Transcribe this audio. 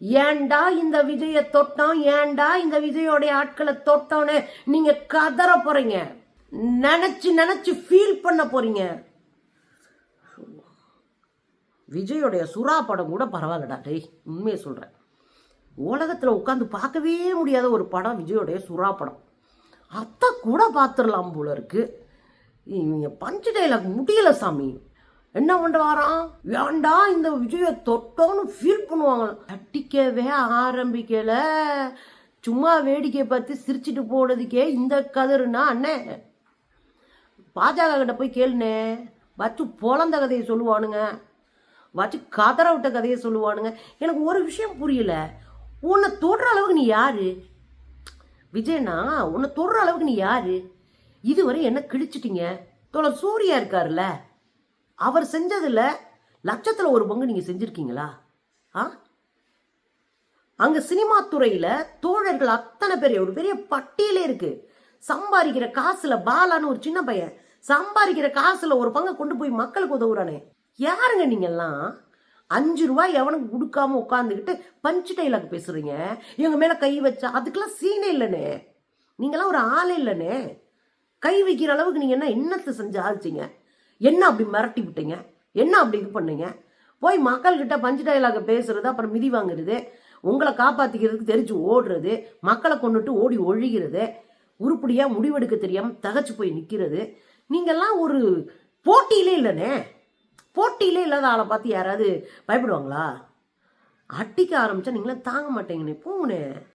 ஏன்டா இந்த விஜய தொட்டோம்? ஏன்டா இந்த விஜயோடைய ஆட்களை தொட்டோன்னு நீங்க கதற போறீங்க? நினைச்சு நினைச்சு ஃபீல் பண்ண போறீங்க. விஜயோடைய சுறா படம் கூட பரவாயில்லடா. டேய் உண்மையை சொல்கிறேன் உலகத்தில் உட்காந்து பார்க்கவே முடியாத ஒரு படம் விஜயோடைய சுறா படம். அத்தை கூட பார்த்துடலாம் போல இருக்கு. இவங்க பஞ்சு டைலாக் முடியல சாமி. என்ன பண்ண வாரம் வேண்டா இந்த விஜய தொட்டோன்னு ஃபீல் பண்ணுவாங்க தட்டிக்கவே ஆரம்பிக்கல. சும்மா வேடிக்கை பார்த்து சிரிச்சிட்டு போனதுக்கே இந்த கதருனா அண்ணே. பாஜக கிட்ட போய் கேளுனே வச்சு பொழந்த கதையை சொல்லுவானுங்க. வச்சு கதற விட்ட கதையை சொல்லுவானுங்க. எனக்கு ஒரு விஷயம் புரியல. உன்னை தொடுற அளவுக்கு நீ யாரு? விஜயண்ணா உன்னை தொடுற அளவுக்கு நீ யாரு? இதுவரை என்ன கிழிச்சிட்டீங்க? தோழர் சூர்யா இருக்காருல்ல. அவர் செஞ்சதில் லட்சத்தில் ஒரு பங்கு நீங்கள் செஞ்சுருக்கீங்களா? ஆ? அங்கே சினிமா துறையில் தோழர்கள் அத்தனை பேர் ஒரு பெரிய பட்டியலே இருக்கு. சம்பாதிக்கிற காசில் பாலான்னு ஒரு சின்ன பையன் சம்பாதிக்கிற காசில் ஒரு பங்கை கொண்டு போய் மக்களுக்கு உதவுறானே. யாருங்க நீங்கள்லாம் அஞ்சு ரூபாய் எவனுக்கு கொடுக்காம உட்காந்துக்கிட்டு பஞ்சு டைலாக் பேசுறீங்க. இவங்க மேலே கை வச்சா அதுக்கெல்லாம் சீனே இல்லைனே. நீங்களாம் ஒரு ஆளே இல்லைனே. கை வைக்கிற அளவுக்கு நீங்கள் என்ன என்னத்தை செஞ்சு ஆச்சுங்க என்ன அப்படி மிரட்டி விட்டீங்க? என்ன அப்படி இது பண்ணீங்க? போய் மக்கள்கிட்ட பஞ்சு டைலாக பேசுறது அப்புறம் மிதி வாங்குறது உங்களை காப்பாத்திக்கிறதுக்கு தெரிஞ்சு ஓடுறது மக்களை கொண்டுட்டு ஓடி ஒழிகிறது உருப்படியா முடிவெடுக்க தெரியாம தகச்சு போய் நிக்கிறது. நீங்கெல்லாம் ஒரு போட்டியிலே இல்லைனே? போட்டியிலே இல்லாத ஆளை பார்த்து யாராவது பயப்படுவாங்களா? அட்டிக்க ஆரம்பிச்சா நீங்களாம் தாங்க மாட்டேங்கண்ணே போங்கண்ணே